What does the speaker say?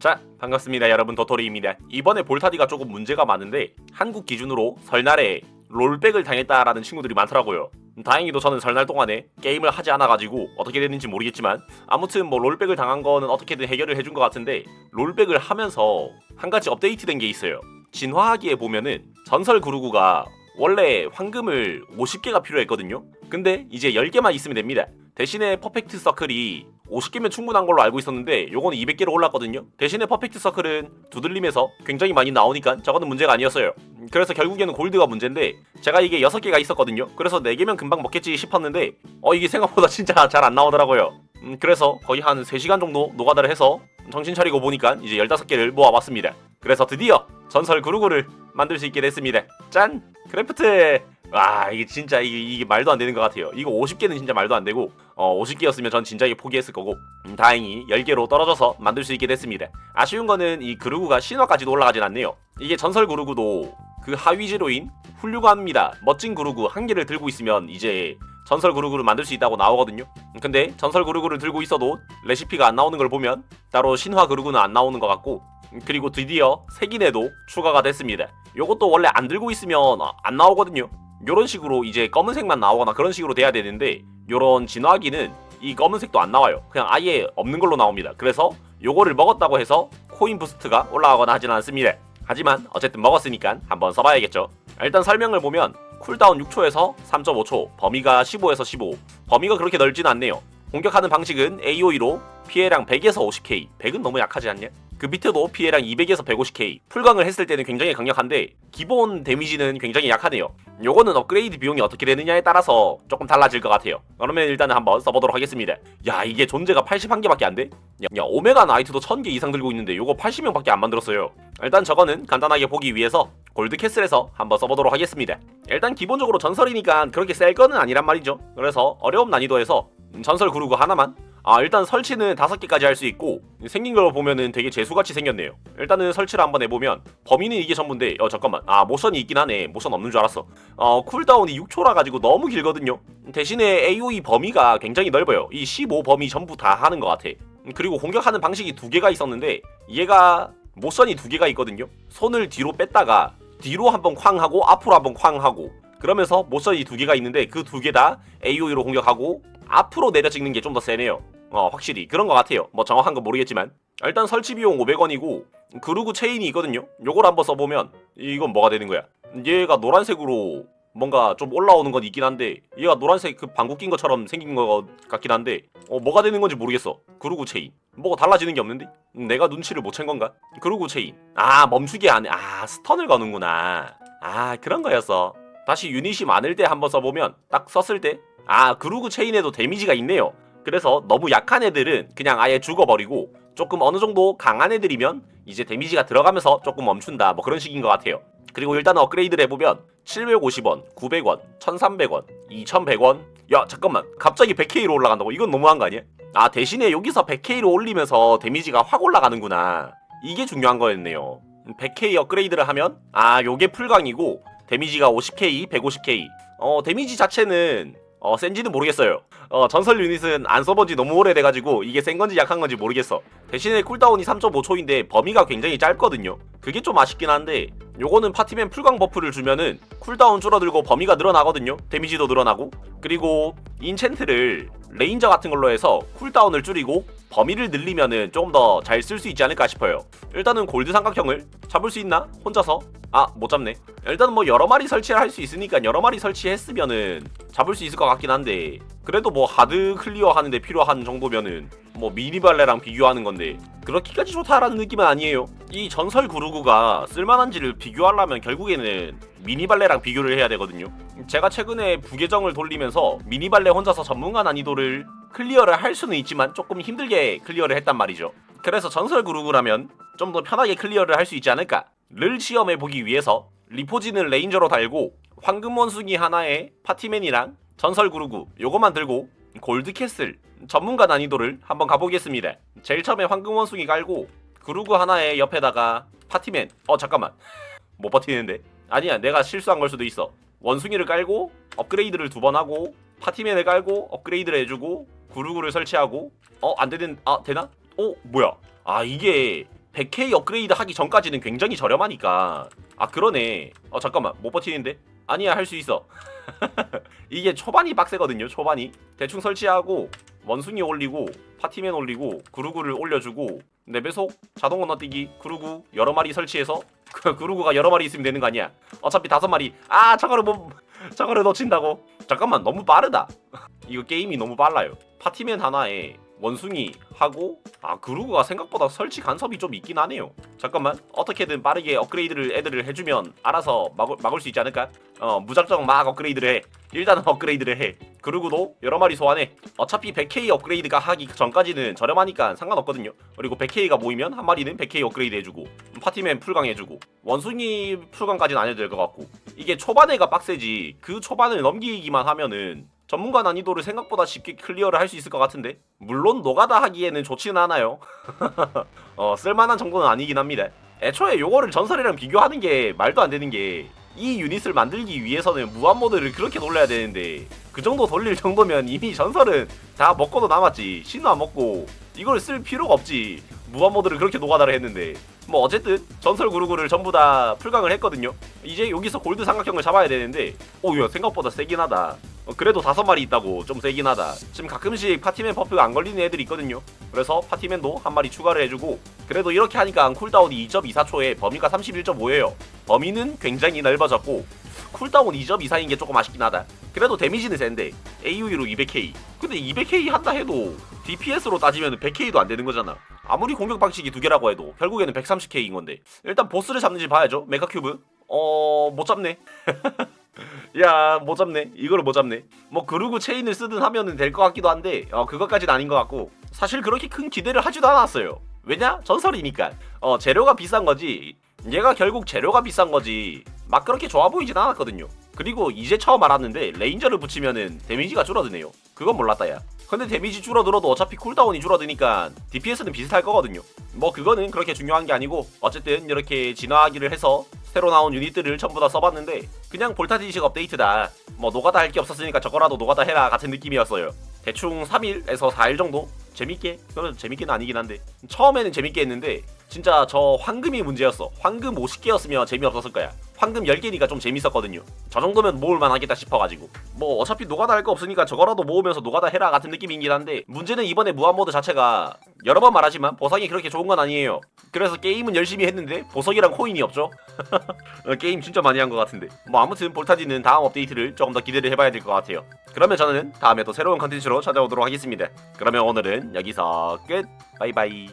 자 반갑습니다 여러분. 도토리입니다. 이번에 볼타디가 조금 문제가 많은데 한국 기준으로 설날에 롤백을 당했다라는 친구들이 많더라고요. 다행히도 저는 설날 동안에 게임을 하지 않아가지고 어떻게 됐는지 모르겠지만 아무튼 뭐 롤백을 당한 거는 어떻게든 해결을 해준 것 같은데 롤백을 하면서 한 가지 업데이트된 게 있어요. 진화하기에 보면은 전설 구르구가 원래 황금을 50개가 필요했거든요. 근데 이제 10개만 있으면 됩니다. 대신에 퍼펙트 서클이 50개면 충분한 걸로 알고 있었는데 요거는 200개로 올랐거든요. 대신에 퍼펙트 서클은 두들림에서 굉장히 많이 나오니까 저거는 문제가 아니었어요. 음, 그래서 결국에는 골드가 문제인데 제가 이게 6개가 있었거든요. 그래서 4개면 금방 먹겠지 싶었는데 어 이게 생각보다 진짜 잘 안 나오더라고요. 음, 그래서 거의 한 3시간 정도 노가다를 해서 정신 차리고 보니까 이제 15개를 모아봤습니다. 그래서 드디어 전설 구루구를 만들 수 있게 됐습니다. 짠! 크래프트! 와 이게 진짜 이게, 이게 말도 안 되는 것 같아요. 이거 50개는 진짜 말도 안 되고 어 50개였으면 전 진작에 포기했을 거고 음, 다행히 10개로 떨어져서 만들 수 있게 됐습니다. 아쉬운 거는 이 그루구가 신화까지도 올라가진 않네요. 이게 전설 그루구도 그 하위지로인 훌륭합니다. 멋진 그루구 한 개를 들고 있으면 이제 전설 그루구를 만들 수 있다고 나오거든요. 음, 근데 전설 그루구를 들고 있어도 레시피가 안 나오는 걸 보면 따로 신화 그루구는 안 나오는 것 같고 음, 그리고 드디어 색인에도 추가가 됐습니다. 요것도 원래 안 들고 있으면 어, 안 나오거든요. 요런 식으로 이제 검은색만 나오거나 그런 식으로 돼야 되는데 요런 진화기는 이 검은색도 안 나와요. 그냥 아예 없는 걸로 나옵니다. 그래서 요거를 먹었다고 해서 코인 부스트가 올라가거나 하지는 않습니다. 하지만 어쨌든 먹었으니까 한번 써봐야겠죠. 일단 설명을 보면 쿨다운 6초에서 3.5초, 범위가 15에서 15. 범위가 그렇게 넓진 않네요. 공격하는 방식은 AOE로 피해량 100에서 50k. 100은 너무 약하지 않냐? 그 밑에도 피해량 200에서 150k. 풀강을 했을 때는 굉장히 강력한데 기본 데미지는 굉장히 약하네요. 요거는 업그레이드 비용이 어떻게 되느냐에 따라서 조금 달라질 것 같아요. 그러면 일단은 한번 써보도록 하겠습니다. 야 이게 존재가 81개밖에 안 돼? 야, 야 오메가 나이트도 1000개 이상 들고 있는데 요거 80명밖에 안 만들었어요. 일단 저거는 간단하게 보기 위해서 골드 캐슬에서 한번 써보도록 하겠습니다. 일단 기본적으로 전설이니까 그렇게 셀 거는 아니란 말이죠. 그래서 어려움 난이도에서 전설 구르고 하나만? 아 일단 설치는 다섯 개까지 할 수 있고 생긴 걸 보면은 되게 재수같이 생겼네요. 일단은 설치를 한번 해보면 범위는 이게 전부인데 어 잠깐만. 아 모션이 있긴 하네. 모션 없는 줄 알았어. 어 쿨다운이 6초라 가지고 너무 길거든요. 대신에 AOE 범위가 굉장히 넓어요. 이 15 범위 전부 다 하는 것 같아. 그리고 공격하는 방식이 두 개가 있었는데 얘가 모션이 두 개가 있거든요. 손을 뒤로 뺐다가 뒤로 한번 쾅 하고 앞으로 한번 쾅 하고 그러면서 모션이 두 개가 있는데 그 두 개 다 AOE로 공격하고 앞으로 내려 찍는 게 좀 더 세네요. 어, 확실히 그런 것 같아요. 뭐 정확한 건 모르겠지만 일단 설치 비용 500원이고 그루구 체인이 있거든요. 요걸 한번 써보면 이건 뭐가 되는 거야? 얘가 노란색으로 뭔가 좀 올라오는 건 있긴 한데 얘가 노란색 그 방구 낀 것처럼 생긴 것 같긴 한데 어 뭐가 되는 건지 모르겠어. 그루구 체인 뭐가 달라지는 게 없는데? 음, 내가 눈치를 못 챈 건가? 그루구 체인 아 멈추게 안해 아 스턴을 거는구나 아 그런 거였어. 다시 유닛이 많을 때 한번 써보면 딱 썼을 때 아 그루그 체인에도 데미지가 있네요. 그래서 너무 약한 애들은 그냥 아예 죽어버리고 조금 어느 정도 강한 애들이면 이제 데미지가 들어가면서 조금 멈춘다. 뭐 그런 식인 것 같아요. 그리고 일단 업그레이드를 해보면 750원, 900원, 1300원, 2100원. 야 잠깐만. 갑자기 100K로 올라간다고? 이건 너무한 거 아니야? 아 대신에 여기서 100K로 올리면서 데미지가 확 올라가는구나. 이게 중요한 거였네요. 100K 업그레이드를 하면 아 요게 풀강이고 데미지가 50K, 150K 어 데미지 자체는 어 센지는 모르겠어요. 어 전설 유닛은 안 써본 지 너무 오래돼가지고 이게 센 건지 약한 건지 모르겠어. 대신에 쿨다운이 3.5초인데 범위가 굉장히 짧거든요. 그게 좀 아쉽긴 한데 요거는 파티맨 풀강 버프를 주면은 쿨다운 줄어들고 범위가 늘어나거든요. 데미지도 늘어나고 그리고 인챈트를 레인저 같은 걸로 해서 쿨다운을 줄이고 범위를 늘리면은 조금 더 잘 쓸 수 있지 않을까 싶어요. 일단은 골드 삼각형을 잡을 수 있나? 혼자서? 아, 못 잡네. 일단은 뭐 여러 마리 설치를 할 수 있으니까 여러 마리 설치했으면은 잡을 수 있을 것 같긴 한데 그래도 뭐 하드 클리어 하는데 필요한 정도면은 뭐 미니발레랑 비교하는 건데 그렇게까지 좋다라는 느낌은 아니에요. 이 전설 구루구가 쓸만한지를 비교하려면 결국에는 미니발레랑 비교를 해야 되거든요. 제가 최근에 부계정을 돌리면서 미니발레 혼자서 전문가 난이도를 클리어를 할 수는 있지만 조금 힘들게 클리어를 했단 말이죠. 그래서 전설 구루구라면 좀 더 편하게 클리어를 할 수 있지 않을까 를 시험해 보기 위해서 리포지는 레인저로 달고 황금 원숭이 하나에 파티맨이랑 전설 구루구 요거만 들고 골드 캐슬 전문가 난이도를 한번 가보겠습니다. 제일 처음에 황금 원숭이 깔고 구루구 하나에 옆에다가 파티맨. 어 잠깐만. 못 버티는데? 아니야 내가 실수한 걸 수도 있어. 원숭이를 깔고 업그레이드를 두 번 하고 파티맨을 깔고 업그레이드를 해주고 구루구를 설치하고. 어 안되는 아 되나? 어 뭐야? 아 이게 100K 업그레이드 하기 전까지는 굉장히 저렴하니까. 아 그러네. 어 잠깐만. 못 버티는데? 아니야 할 수 있어. 이게 초반이 빡세거든요 초반이. 대충 설치하고 원숭이 올리고 파티맨 올리고 구루구를 올려주고 내 배속 자동 건너뛰기 구루구 여러 마리 설치해서 그 구루구가 여러 마리 있으면 되는 거 아니야? 어차피 다섯 마리. 아 저거를 못 저거를 놓친다고? 잠깐만 너무 빠르다. 이거 게임이 너무 빨라요. 파티맨 하나에 원숭이 하고 아 그루그가 생각보다 설치 간섭이 좀 있긴 하네요. 잠깐만 어떻게든 빠르게 업그레이드를 애들을 해주면 알아서 막을, 막을 수 있지 않을까? 어 무작정 막 업그레이드를 해. 일단은 업그레이드를 해. 그루그도 여러 마리 소환해. 어차피 100K 업그레이드가 하기 전까지는 저렴하니까 상관없거든요. 그리고 100K가 모이면 한 마리는 100K 업그레이드 해주고 파티맨 풀강 해주고 원숭이 풀강까지는 안 해도 될 것 같고. 이게 초반에가 빡세지 그 초반을 넘기기만 하면은 전문가 난이도를 생각보다 쉽게 클리어를 할 수 있을 것 같은데? 물론 노가다 하기에는 좋지는 않아요. 어 쓸만한 정도는 아니긴 합니다. 애초에 요거를 전설이랑 비교하는 게 말도 안 되는 게 이 유닛을 만들기 위해서는 무한 모드를 그렇게 돌려야 되는데 그 정도 돌릴 정도면 이미 전설은 다 먹고도 남았지. 안 먹고 이걸 쓸 필요가 없지. 무한 모드를 그렇게 노가다를 했는데. 뭐 어쨌든 전설 구르구를 전부 다 풀강을 했거든요. 이제 여기서 골드 삼각형을 잡아야 되는데 오야 생각보다 세긴 하다 어, 그래도 다섯 마리 있다고 좀 세긴 하다. 지금 가끔씩 파티맨 버프가 안 걸리는 애들이 있거든요. 그래서 파티맨도 한 마리 추가를 해주고 그래도 이렇게 하니까 쿨다운이 2.24초에 범위가 31.5예요. 범위는 굉장히 넓어졌고 쿨다운 2.24인 게 조금 아쉽긴 하다. 그래도 데미지는 센데 AUE로 200K 근데 200K 한다 해도 DPS로 따지면 100K도 안 되는 거잖아. 아무리 공격 방식이 두 개라고 해도 결국에는 130K인 건데 일단 보스를 잡는지 봐야죠. 메카 큐브? 어 못 잡네 야 못 잡네? 이거를 못 잡네? 뭐 그루고 체인을 쓰든 하면은 될 것 같기도 한데 어 그것까지는 아닌 것 같고 사실 그렇게 큰 기대를 하지도 않았어요. 왜냐? 전설이니까. 어 재료가 비싼 거지. 얘가 결국 재료가 비싼 거지. 막 그렇게 좋아 보이진 않았거든요. 그리고 이제 처음 알았는데 레인저를 붙이면은 데미지가 줄어드네요. 그건 몰랐다 야. 근데 데미지 줄어들어도 어차피 쿨다운이 줄어드니까 DPS는 비슷할 거거든요. 뭐 그거는 그렇게 중요한 게 아니고 어쨌든 이렇게 진화하기를 해서 새로 나온 유닛들을 전부 다 써봤는데 그냥 볼타디식 업데이트다. 뭐 노가다 할 게 없었으니까 저거라도 노가다 해라 같은 느낌이었어요. 대충 3일에서 4일 정도? 재밌게? 그건 재밌게는 아니긴 한데. 처음에는 재밌게 했는데 진짜 저 황금이 문제였어. 황금 50개였으면 재미없었을 거야. 황금 10개니까 좀 재밌었거든요. 저 정도면 모을만 하겠다 싶어가지고. 뭐 어차피 노가다 할 거 없으니까 저거라도 모으면서 노가다 해라 같은 느낌이긴 한데 문제는 이번에 무한모드 자체가 여러 번 말하지만 보상이 그렇게 좋은 건 아니에요. 그래서 게임은 열심히 했는데 보석이랑 코인이 없죠. 어, 게임 진짜 많이 한 것 같은데. 뭐 아무튼 볼타지는 다음 업데이트를 조금 더 기대를 해봐야 될 것 같아요. 그러면 저는 다음에 또 새로운 컨텐츠로 찾아오도록 하겠습니다. 그러면 오늘은 여기서 끝. 바이바이